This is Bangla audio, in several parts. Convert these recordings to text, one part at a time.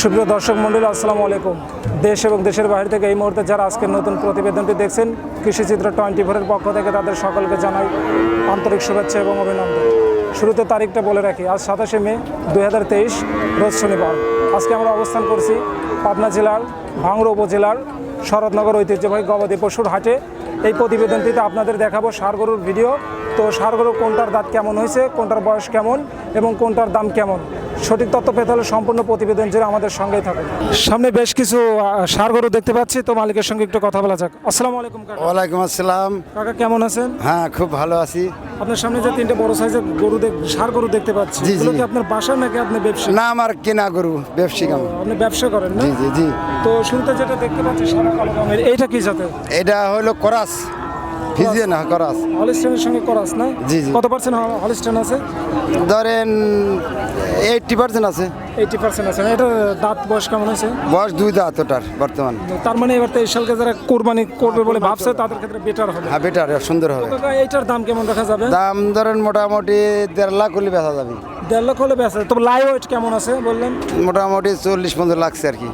সুপ্রিয় দর্শক মণ্ডলী, আসসালামু আলাইকুম। দেশ এবং দেশের বাইরে থেকে এই মুহূর্তে যারা আজকের নতুন প্রতিবেদনটি দেখছেন, কৃষিচিত্র টোয়েন্টি ফোরের পক্ষ থেকে তাদের সকলকে জানাই আন্তরিক শুভেচ্ছা এবং অভিনন্দন। শুরুতে তারিখটা বলে রাখি, আজ সাতাশে মে দুই রোজ শনিবার। আজকে আমরা অবস্থান করছি পাবনা জেলার ভাঙড়া উপজেলার শরৎনগর ঐতিহ্যবাহী গবাদি পশুর হাটে। এই প্রতিবেদনটিতে আপনাদের দেখাবো সার গরুর ভিডিও। তো সার গরু কোনটার দাঁত কেমন হয়েছে, কোনটার বয়স কেমন এবং কোনটার দাম কেমন? সঠিক তথ্য পেতে হলে সম্পূর্ণ প্রতিবেদন জুড়ে আমাদের সঙ্গেই থাকুন। সামনে বেশ কিছু ষাঁড় গরু দেখতে পাচ্ছি তো মালিকের সঙ্গে একটু কথা বলা যাক। আসসালামু আলাইকুম ওয়ালাইকুম আসসালাম। কাকা কেমন আছেন? হ্যাঁ খুব ভালো আছি। আপনার সামনে যে তিনটে বড় সাইজের গরু দেখ ষাঁড় গরু দেখতে পাচ্ছি এগুলো কি আপনার বাসা নাকি আপনি ব্যবসা? না আমার কেনা গরু ব্যবসায়িক আমি আপনি ব্যবসা করেন না? জি জি জি। তো শুরুতে যেটা দেখতে পাচ্ছি সাদা কালো রঙের এইটা কি জাতের? এটা হলো করাস। ভিজিয়ে না করাস। হলিস্টেনের সঙ্গে করাস না? জি, জি। কত পার্সেন্ট হলিস্টেন আছে? ধরেন এইটটি পার্সেন্ট আছে। এইটি পার্সেন্ট আছে। এটা দাঁত বয়স কেমন আছে বয়স দুই দাঁত ওটার বর্তমান। তার মানে এবার তেইশ সালকে যারা কোরবানি করবে বলে ভাবছে তাদের ক্ষেত্রে বেটার হবে। হ্যাঁ বেটার সুন্দর হবে। এইটার দাম কেমন রাখা যাবে? দাম ধরেন মোটামুটি দেড় লাখ হলে বেচা যাবে। দেড় লক্ষ হলে বেঁচে তবে লাইভ ওয়েট কেমন আছে বললেন? মোটামুটি চল্লিশ পঞ্চাশ লাগছে আর কি।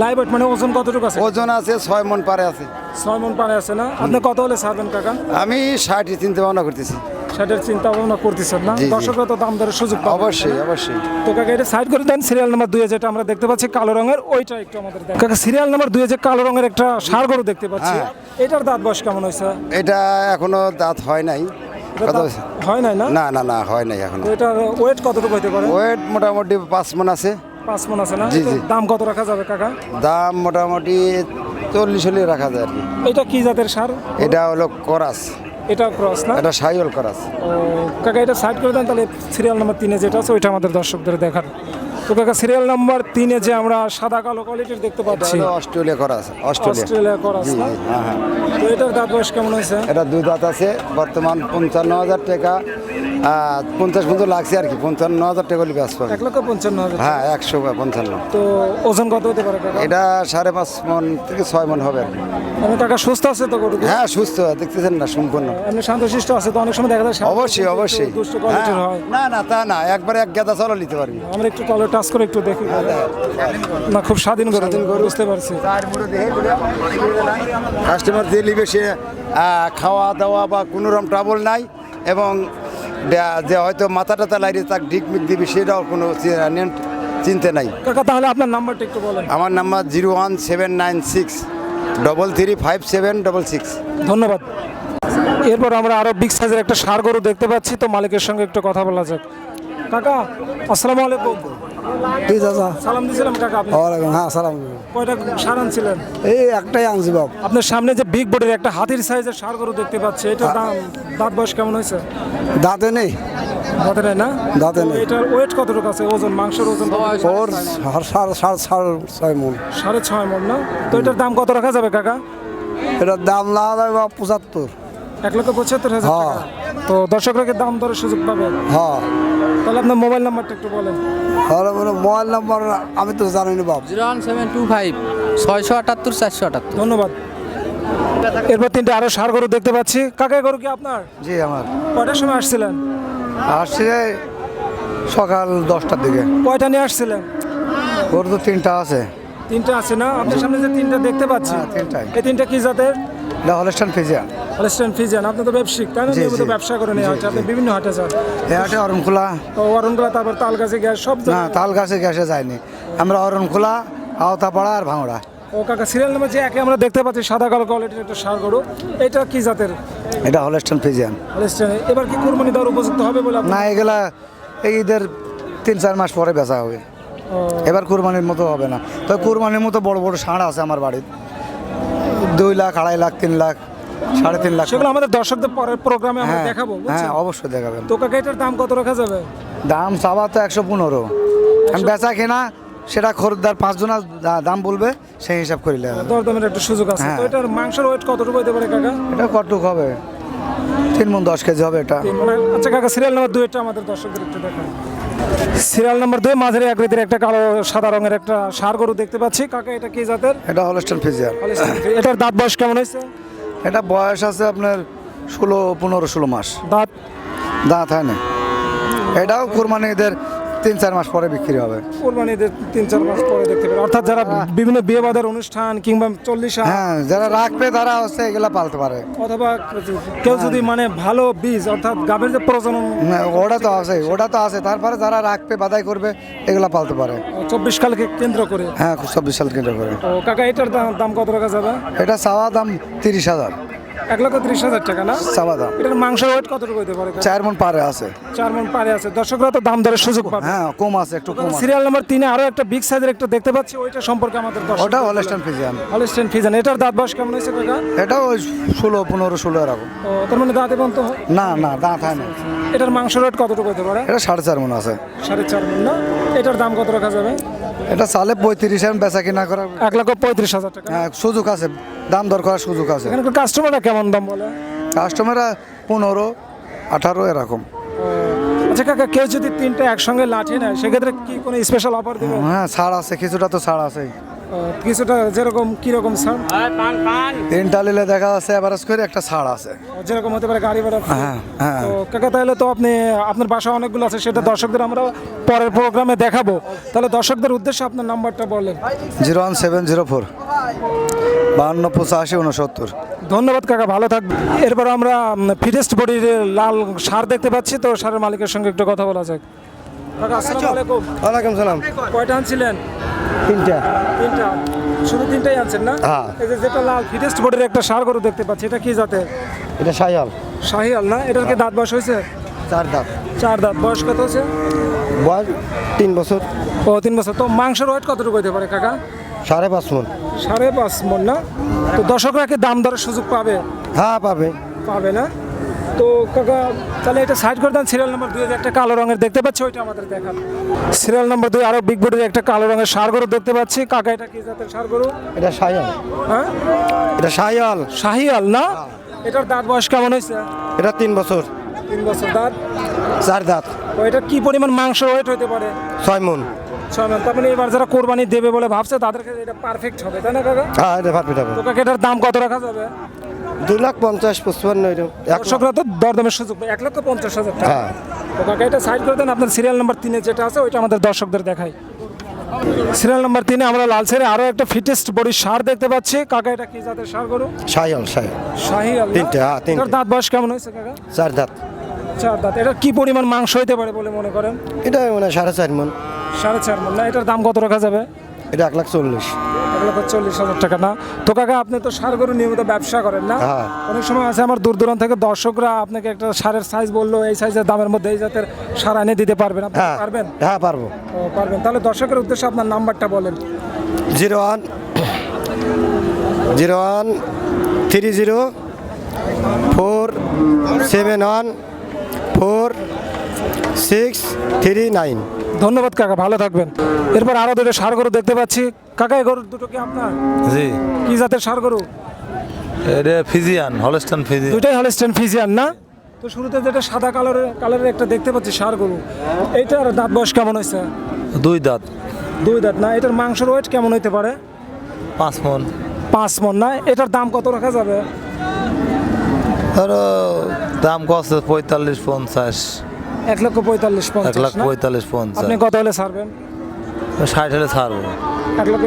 লাইভ ওয়েট মানে ওজন কতটুকু আছে? ওজন আছে ছয় মন পারে আছে। ছয় মন পারে আছে না? আপনি কত হলে ছাড়বেন কাকা? আমি ষাটই চিন্তা ভাবনা করতেছি। সেটার চিন্তা ভাবনা করতেছেন না। দর্শকরা তো দাম দরের সুযোগ পাবে অবশ্যই অবশ্যই। তো কাকা এটা সাইড করে দেন সিরিয়াল নাম্বার দুই যেটা আমরা দেখতে পাচ্ছি কালো রঙের ওইটা একটু আমাদের কাকা সিরিয়াল নাম্বার দুই যে কালো রঙের একটা সার গরু দেখতে পাচ্ছি। হ্যাঁ। এটার দাঁত বয়স কেমন হয়েছে? এটা এখনও দাঁত হয় নাই। এটা হয় নাই না? না না হয় নাই এখনও। তো এটার ওয়েট কতটুকু হতে পারে? ওয়েট মোটামুটি পাঁচ মন আছে। পাঁচ মন আছে না? জি, জি। দাম কত রাখা যাবে কাকা? দাম মোটামুটি চল্লিশ হলে রাখা যায় আর কি। এটা কি জাতের সার? এটা হলো করাস। এটা ক্রস না? এটা সাইল করাস। ও, কাকা এটা সাইড করে দেন তাহলে সিরিয়াল নাম্বার তিনে যেটা আছে ওইটা আমাদের দর্শকদের দেখার। তো কাকা সিরিয়াল নাম্বার তিনে যে আমরা সাদা কালো কোয়ালিটির দেখতে এটা পাচ্ছি। হলো অস্ট্রেলিয়া করাস অস্ট্রেলিয়া। অস্ট্রেলিয়া করাস জি না? জি হ্যাঁ হ্যাঁ। তো এটার দাঁত বয়স কেমন হয়েছে? এটা দুই দাঁত আছে বর্তমান পঞ্চান্ন হাজার টাকা। পঞ্চাশ পর্যন্ত লাগছে আর কি পঞ্চান্ন হাজার টাকা হলে ব্যাস এক লক্ষ পঞ্চান্ন হাজার হ্যাঁ একশো পঞ্চান্ন। তো ওজন কত হতে পারে এটা সাড়ে পাঁচ মন থেকে ছয় মন হবে আর কি। আমি কাকা সুস্থ আছে তো গরু হ্যাঁ সুস্থ দেখতেছেন না সম্পূর্ণ। এমনি শান্তশিষ্ট আছে তো অনেক সময় দেখা যায় অবশ্যই অবশ্যই। হ্যাঁ, না না তা না একবারে এক গেদা চলো নিতে পারবি। আমরা একটু কলে টাচ করে একটু দেখি। না খুব স্বাধীন গরু বুঝতে পারছি। কাস্টমার যে নিবে সে খাওয়া দাওয়া বা কোনো রকম ট্রাবল নাই এবং যে হয়তো মাথা টাথা লাইরে তার ঢিক মিক দিবি সেটাও কোনো চিনতে নাই। কাকা তাহলে আপনার নাম্বারটা একটু বলেন। আমার number zero one seven nine six double three five seven double six. ধন্যবাদ। এরপর আমরা আরও বিগ সাইজের একটা সার গরু দেখতে পাচ্ছি তো মালিকের সঙ্গে একটু কথা বলা যাক। কাকা আসসালামু আলাইকুম। ঠিক আছে সালাম দিয়েছিলাম কাকা আপনি। ওয়ালাইকুম হ্যাঁ সালাম। কয়টা সার আনছিলেন? এই একটাই আনছি বাপ। আপনার সামনে যে বিগ বডির একটা হাতির সাইজের সার গরু দেখতে পাচ্ছি এটার দাম দাঁত বয়স কেমন হয়েছে? দাঁতে নেই। দাঁতে নেই না? দাঁতে নেই। এটার ওয়েট কতটুকু আছে? ওজন মাংসের ওজন কতটুকু? ওর সাড়ে সাড়ে সাড়ে সাড়ে ছয় মন। সাড়ে ছয় মন না? তো এটার দাম কত রাখা যাবে কাকা? এটার দাম না পঁচাত্তর। এক লক্ষ পঁচাত্তর হাজার হ্যাঁ। টাকা। তো দর্শকরা কি দাম দরের সুযোগ পাবে? হ্যাঁ। তাহলে আপনার মোবাইল নাম্বারটা একটু বলেন। তাহলে বলে মোবাইল নাম্বার আমি তো জানি না বাপ। Zero one seven two five ছয়শো আটাত্তর চারশো আটাত্তর। ধন্যবাদ। এরপর তিনটে আরও সার গরু দেখতে পাচ্ছি। কাকা গরু কি আপনার? জি আমার। কয়টার সময় আসছিলেন? আসছে সকাল দশটার দিকে। কয়টা নিয়ে আসছিলেন? ওর তো তিনটা আছে। তিনটা আছে না? আপনার সামনে যে তিনটা দেখতে পাচ্ছি। হ্যাঁ, তিনটাই। এই তিনটা কি জাতের? Holstein Friesian. হলস্টেন ফিজিয়ান আপনি তো ব্যবসায়িক তাই না? নিয়মিত ব্যবসা করেন এই হাটে আপনি বিভিন্ন হাটে যান। এ হাটে অরণখোলা। তো অরণগুলা তারপর তালগাছি গ্যাস সব না জায়গায়- তাল গাছে গ্যাসে যায়নি আমরা অরণখোলা আওতাপাড়া আর ভাঙড়া। ও কাকা সিরিয়াল নাম্বার যে একে আমরা দেখতে পাচ্ছি সাদা কালো কোয়ালিটির একটা সার গরু এটা কি জাতের? এটা হলস্টান ফিজিয়ান হলস্টেন এবার কি কুরবানি দেওয়ার উপযুক্ত হবে বলে না এগুলা এই ঈদের তিন চার মাস পরে বেচা হবে। এবার কুরবানির মতো হবে না। তো কুরবানির মতো বড় বড় ষাঁড় আছে আমার বাড়িতে। দুই লাখ আড়াই লাখ তিন লাখ। সাড়ে তিন লাখ সেগুলো আমাদের দর্শকদের পরের প্রোগ্রামে আমরা হ্যাঁ দেখাবো হ্যাঁ অবশ্যই দেখাবেন। তো কাকা এটার দাম কত রাখা যাবে? দাম চাওয়া তো একশো পনেরো। আমি বেচা কেনা সেটা খরিদ্দার পাঁচজনা দাম বলবে সেই হিসাব করিলে দরদামের একটা সুযোগ আছে। হ্যাঁ। তো এটার মাংসের ওয়েট কতটুকু হতে পারে কাকা? এটা কটুক হবে? তিন মন দশ কেজি হবে এটা। আচ্ছা কাকা সিরিয়াল নাম্বার দুইটা আমাদের দর্শকদের একটু দেখান। সিরিয়াল নাম্বার দুই মাঝারি আকৃতির একটা কালো সাদা রঙের একটা সার গরু দেখতে পাচ্ছি। কাকা এটা কি জাতের? এটা হলস্টান ফিজিয়ার। এটার দাঁত বয়স কেমন হয়েছে? এটা বয়স আছে আপনার ষোলো পনেরো ষোলো মাস। দাঁত? দাঁত হয় না। এটাও কোরবানি ঈদের তিন চার মাস পরে বিক্রি হবে। কোরবানিদের তিন চার মাস পরে দেখতে পারে অর্থাৎ যারা বিভিন্ন বিয়ে বাদের অনুষ্ঠান কিংবা চল্লিশ হ্যাঁ যারা রাখবে তারা হচ্ছে এগুলা পালতে পারে। অথবা কেউ যদি মানে ভালো বীজ অর্থাৎ গাভীর যে প্রজনন ওটা তো আছে ওটা তো আছে। তারপরে যারা রাখবে বাদাই করবে এগুলা পালতে পারে। চব্বিশ কালকে কেন্দ্র করে। হ্যাঁ চব্বিশ সাল কেন্দ্র করে। কাকা এটার দাম- দাম কত টাকা যাবে এটা চাওয়া দাম তিরিশ হাজার। এক লক্ষ ত্রিশ হাজার টাকা না? চাওয়া দাম। এটার মাংস ওয়েট কতটুকু হতে পারে চার মন পারে আছে। চার মন পারে আছে। দর্শকরা তো দাম দরের সুযোগ পাবে। হ্যাঁ কম আছে একটু কম সিরিয়াল নাম্বার তিনে আরও একটা বিগ সাইজের একটা দেখতে পাচ্ছি ওইটা সম্পর্কে আমাদের ওটা হলস্টান ফিজিয়ান হলস্টেন ফিজান এটার দাঁত বয়স কেমন হয়েছে কাকা এটা ওই ষোলো পনেরো ষোলো এরকম ও তার মানে দাঁতে হয়? না না দাঁত হয় না। এটার মাংস রেট কতটুকু হতে পারে? এটা সাড়ে চার মন আছে। সাড়ে চার মন না? এটার দাম কত রাখা যাবে? এটা সালে পঁয়ত্রিশ এমন বেচা কিনা করা। এক লক্ষ পঁয়ত্রিশ হাজার টাকা। হ্যাঁ সুযোগ আছে দাম দর করার সুযোগ আছে। এখানকার কাস্টমাররা কেমন দাম বলে? কাস্টমাররা পনেরো আঠারো এরকম। আচ্ছা কাকা কেউ যদি তিনটা একসঙ্গে লাঠি নেয় সেক্ষেত্রে কি কোনো স্পেশাল অফার দেবে? হ্যাঁ ছাড় আছে কিছুটা তো ছাড় আছে কিছুটা যেরকম কীরকম স্যার তিনটা নিলে দেখা যাচ্ছে এভারেজ করে একটা ছাড় আছে। যেরকম হতে পারে গাড়ি ভাড়া। হ্যাঁ হ্যাঁ। তো কাকা তাহলে তো আপনি আপনার বাসা অনেকগুলো আছে সেটা দর্শকদের আমরা পরের প্রোগ্রামে দেখাবো। তাহলে দর্শকদের উদ্দেশ্যে আপনার নাম্বারটা বলেন। Zero one seven zero four বাহান্ন পঁচাশি উনসত্তর ধন্যবাদ কাকা ভালো থাকবে এরপর আমরা ফিটেস্ট বডির লাল সার দেখতে পাচ্ছি তো সারের মালিকের সঙ্গে একটু কথা বলা যাক। ওয়ালাইকুম সালাম। কয়টা আনছিলেন? তিনটা। তিনটা। শুধু তিনটাই আনছেন না? হ্যাঁ। এই যে যেটা লাল ফিটেস্ট বডির একটা সার গরু দেখতে পাচ্ছি এটা কি এটা শাহিয়াল। না? এটার কি দাঁত বয়স হয়েছে? চার দাঁত। চার দাঁত। বয়স কত হচ্ছে বয়স তিন বছর। ও তিন বছর। তো মাংসের ওয়েট কতটুকু হতে পারে কাকা? সাড়ে পাঁচ মন। সাড়ে পাঁচ মন না? তো দর্শকরা কি দাম দরের সুযোগ পাবে? হ্যাঁ পাবে। পাবে না? তো কাকা তাহলে এটা সাইড করে দেন সিরিয়াল নাম্বার দুই একটা কালো রঙের দেখতে পাচ্ছি ওইটা আমাদের দেখান। সিরিয়াল নাম্বার দুই আরও বিগ বডির একটা কালো রঙের সার গরু দেখতে পাচ্ছি। কাকা এটা কি জাতের সার গরু? এটা সাইয়াল হ্যাঁ? এটা সাইয়াল শাহিয়াল না? এটার দাঁত বয়স কেমন হয়েছে? এটা তিন বছর। তিন বছর দাঁত? চার দাঁত। তো এটা কি পরিমাণ মাংস ওয়েট হতে পারে? ছয় মন। ছয় মান তার মানে এবার যারা কোরবানি দেবে বলে ভাবছে তাদের ক্ষেত্রে এটা পারফেক্ট হবে তাই না কাকা? হ্যাঁ এটা ভাত পিঠাবো তো কাকা এটার দাম কত রাখা যাবে? দুই লাখ পঞ্চাশ পঁচপান্ন এরকম। এক দর্শকরা তো দরদামের সুযোগ এক লক্ষ পঞ্চাশ হাজার টাকা। হ্যাঁ। তো কাকা এটা সাইড করে দেন আপনার সিরিয়াল নাম্বার তিনে যেটা আছে ওইটা আমাদের দর্শকদের দেখাই। সিরিয়াল নাম্বার তিনে আমরা লাল ছেড়ে আরও একটা ফিটেস্ট বডি সার দেখতে পাচ্ছি। কাকা এটা কি জাতের সার গরু? সাইয়াল সাইয়াল শাহি তিনটে, হ্যাঁ, তিনটে। দাঁত বয়স কেমন হয়েছে কাকা? চার দাঁত। চার দাঁত। এটা কি পরিমাণ মাংস হইতে পারে বলে মনে করেন? এটা মানে সাড়ে চার মন সাড়ে চার মন না এটার দাম কত রাখা যাবে? এটা এক লাখ চল্লিশ। এক লক্ষ চল্লিশ হাজার টাকা না? তো কাকা আপনি তো সার গরু নিয়মিত ব্যবসা করেন না? হ্যাঁ। অনেক সময় আছে আমার দূর দূরান্ত থেকে দর্শকরা আপনাকে একটা সারের সাইজ বলল এই সাইজের দামের মধ্যে এই জাতের সার এনে দিতে পারবেন। আপনি হ্যাঁ। পারবেন? হ্যাঁ পারব। ও পারবেন। তাহলে দর্শকের উদ্দেশ্যে আপনার নাম্বারটা বলেন। Zero one zero one three zero four seven one four six three nine. ধন্যবাদ কাকা ভালো থাকবেন। এরপর আরও দুটো সার গরু দেখতে পাচ্ছি। কাকা এই গরু দুটো কি আপনার? জি। কি জাতের সার গরু? এটা ফিজিয়ান হলস্টান ফিজিয়ান। দুইটাই হলস্টেন ফিজিয়ান না? তো শুরুতে যেটা সাদা কালারের কালারের একটা দেখতে পাচ্ছি সার গরু। এইটার দাঁত বয়স কেমন হয়েছে? দুই দাঁত। দুই দাঁত না? এটার মাংসের ওয়েট কেমন হইতে পারে? পাঁচ মন। পাঁচ মন না? এটার দাম কত রাখা যাবে? ধরো দাম কত? পঁয়তাল্লিশ পঞ্চাশ। এক লক্ষ পঁয়তাল্লিশ এক লাখ পঁয়তাল্লিশ পঞ্চাশ। আপনি কত হলে ছাড়বেন? ষাট হলে ছাড়বো। এক লক্ষ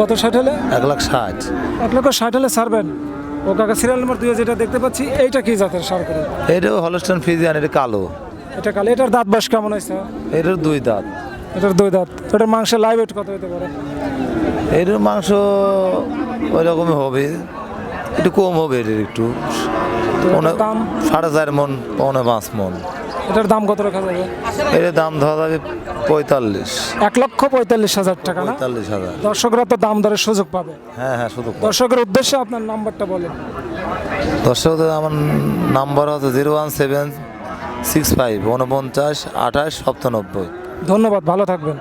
কত ষাট হলে? এক লাখ ষাট। এক লক্ষ ষাট হলে ছাড়বেন। ও কাকা সিরিয়াল নাম্বার দুই যেটা দেখতে পাচ্ছি এইটা কি জাতের সার গরু এটাও হলস্টান ফিজিয়ান এটা কালো। এটা কালে। এটার দাঁত বয়স কেমন হয়েছে? এটার দুই দাঁত। এটার দুই দাঁত। এটার মাংসের লাইভ ওয়েট কত হতে পারে? এটার মাংস ওই রকমই হবে। একটু কম হবে এটার একটু। দাম? সাড়ে চার মন পৌনে পাঁচ মন। এটার দাম কত রাখা যাবে? এটার দাম ধরা যাবে পঁয়তাল্লিশ। এক লক্ষ পঁয়তাল্লিশ হাজার টাকা না? পঁয়তাল্লিশ হাজার। দর্শকরা তো দাম দরের সুযোগ পাবে। হ্যাঁ হ্যাঁ সুযোগ দর্শকের উদ্দেশ্যে আপনার নাম্বারটা বলেন। দর্শকদের আমার নাম্বার হচ্ছে zero one seven six five উনপঞ্চাশ আঠাশ সপ্তানব্বই। ধন্যবাদ ভালো থাকবেন।